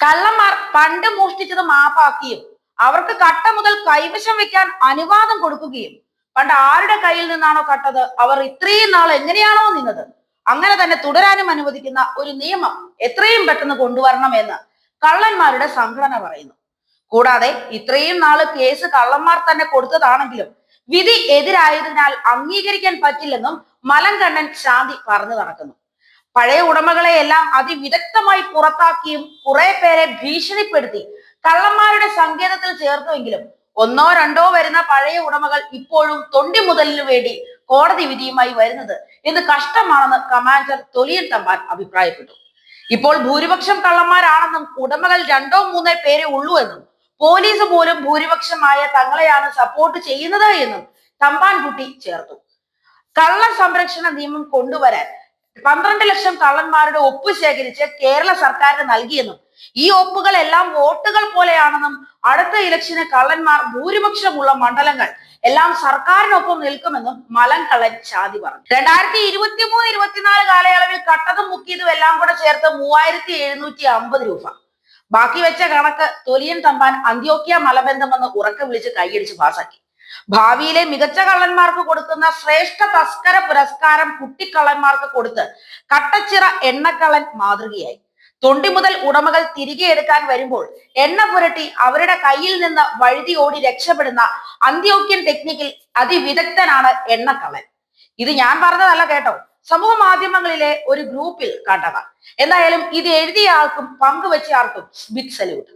കള്ളന്മാർ പണ്ട് മോഷ്ടിച്ചത് മാപ്പാക്കിയും അവർക്ക് കട്ട മുതൽ കൈവശം വെക്കാൻ അനുവാദം കൊടുക്കുകയും. പണ്ട് ആരുടെ കയ്യിൽ നിന്നാണോ കട്ടത്? അവർ ഇത്രയും നാൾ എങ്ങനെയാണോ നിന്നത്? അങ്ങനെ തന്നെ തുടരാനും അനുവദിക്കുന്ന ഒരു നിയമം എത്രയും പെട്ടെന്ന് കൊണ്ടുവരണം എന്ന് കള്ളന്മാരുടെ സംഘടന പറയുന്നു. കൂടാതെ ഇത്രയും നാൾ കേസ് കള്ളന്മാർ തന്നെ കൊടുത്തതാണെങ്കിലും വിധി എതിരായതിനാൽ അംഗീകരിക്കാൻ പറ്റില്ലെന്നും മലങ്കണ്ണൻ ശാന്തി പറഞ്ഞു നടക്കുന്നു. പഴയ ഉടമകളെ എല്ലാം അതിവിദഗ്ധമായി പുറത്താക്കിയും കുറെ പേരെ ഭീഷണിപ്പെടുത്തി കള്ളന്മാരുടെ സങ്കേതത്തിൽ ചേർത്തുവെങ്കിലും ഒന്നോ രണ്ടോ വരുന്ന പഴയ ഉടമകൾ ഇപ്പോഴും തൊണ്ടി മുതലിനു വേണ്ടി കോടതി വിധിയുമായി വരുന്നത് ഇത് കഷ്ടമാണെന്ന് കമാൻഡർ തൊലിയൻ തമ്പാൻ അഭിപ്രായപ്പെട്ടു. ഇപ്പോൾ ഭൂരിപക്ഷം കള്ളന്മാരാണെന്നും ഉടമകൾ രണ്ടോ മൂന്നോ പേരെ ഉള്ളൂ എന്നും പോലീസ് പോലും ഭൂരിപക്ഷമായ തങ്ങളെയാണ് സപ്പോർട്ട് ചെയ്യുന്നത് എന്നും തമ്പാൻ കുട്ടി ചേർത്തു. കള്ള സംരക്ഷണ നിയമം കൊണ്ടുവരാൻ പന്ത്രണ്ട് ലക്ഷം കള്ളന്മാരുടെ ഒപ്പ് ശേഖരിച്ച് കേരള സർക്കാരിന് നൽകിയെന്നും ഈ ഒപ്പുകൾ എല്ലാം വോട്ടുകൾ പോലെയാണെന്നും അടുത്ത ഇലക്ഷന് കള്ളന്മാർ ഭൂരിപക്ഷമുള്ള മണ്ഡലങ്ങൾ എല്ലാം സർക്കാരിനൊപ്പം നിൽക്കുമെന്നും മലങ്കള്ളൻ ചാതി പറഞ്ഞു. രണ്ടായിരത്തി ഇരുപത്തി മൂന്ന് ഇരുപത്തിനാല് കാലയളവിൽ കട്ടതും മുക്കിയതും എല്ലാം കൂടെ ചേർത്ത് മൂവായിരത്തി എഴുന്നൂറ്റി അമ്പത് രൂപ. ബാക്കി വെച്ച കണക്ക് തൊലിയൻ തമ്പാൻ അന്ത്യോക്യ മലബന്ധമെന്ന് ഉറക്കം വിളിച്ച് കൈയടിച്ച് പാസാക്കി. ഭാവിയിലെ മികച്ച കള്ളന്മാർക്ക് കൊടുക്കുന്ന ശ്രേഷ്ഠ തസ്കര പുരസ്കാരം കുട്ടിക്കള്ളന്മാർക്ക് കൊടുത്ത് കട്ടച്ചിറ എണ്ണക്കള്ളൻ മാതൃകയായി. തൊണ്ടി മുതൽ ഉടമകൾ തിരികെ എടുക്കാൻ വരുമ്പോൾ എണ്ണ പുരട്ടി അവരുടെ കയ്യിൽ നിന്ന് വഴുതി ഓടി രക്ഷപ്പെടുന്ന അന്ത്യോക്യൻ ടെക്നിക്കിൽ അതിവിദഗ്ധനാണ് എണ്ണക്കള്ളൻ. ഇത് ഞാൻ പറഞ്ഞതല്ല കേട്ടോ. സമൂഹ മാധ്യമങ്ങളിലെ ഒരു ഗ്രൂപ്പിൽ കണ്ടതാണ് എന്തായാലും ഇത് എഴുതിയ ആൾക്കും പങ്കുവെച്ച ആൾക്കും ബിഗ് സല്യൂട്ട്